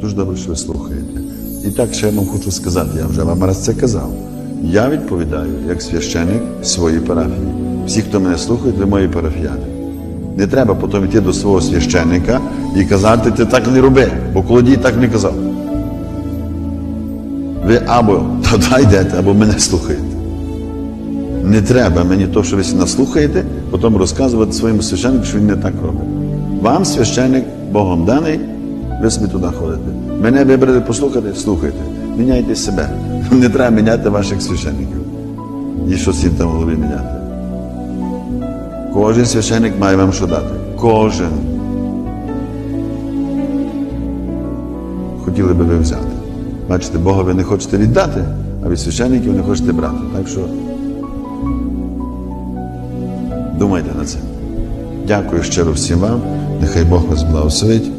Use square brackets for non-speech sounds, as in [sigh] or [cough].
Дуже добре, що ви слухаєте. І так ще я вам хочу сказати, я вже вам раз це казав. Я відповідаю як священик своїй парафії. Всі, хто мене слухають, ви мої парафіяни. Не треба потім йти до свого священника і казати, ти так не роби, бо колодій так не казав. Ви або туди йдете, або мене слухаєте. Не треба мені то, що ви нас слухаєте, потім розказувати своєму священнику, що він не так робить. Вам священник Богом даний, ви собі туди ходите. Мене вибрали послухати, слухайте. Міняйте себе. [laughs] Не треба міняти ваших священників. І щось їм там в голові міняти. Кожен священник має вам що дати. Кожен. Хотіли би ви взяти. Бачите, Бога ви не хочете віддати, а від священників не хочете брати. Так що думайте над цим. Дякую щиро всім вам. Нехай Бог вас благословить.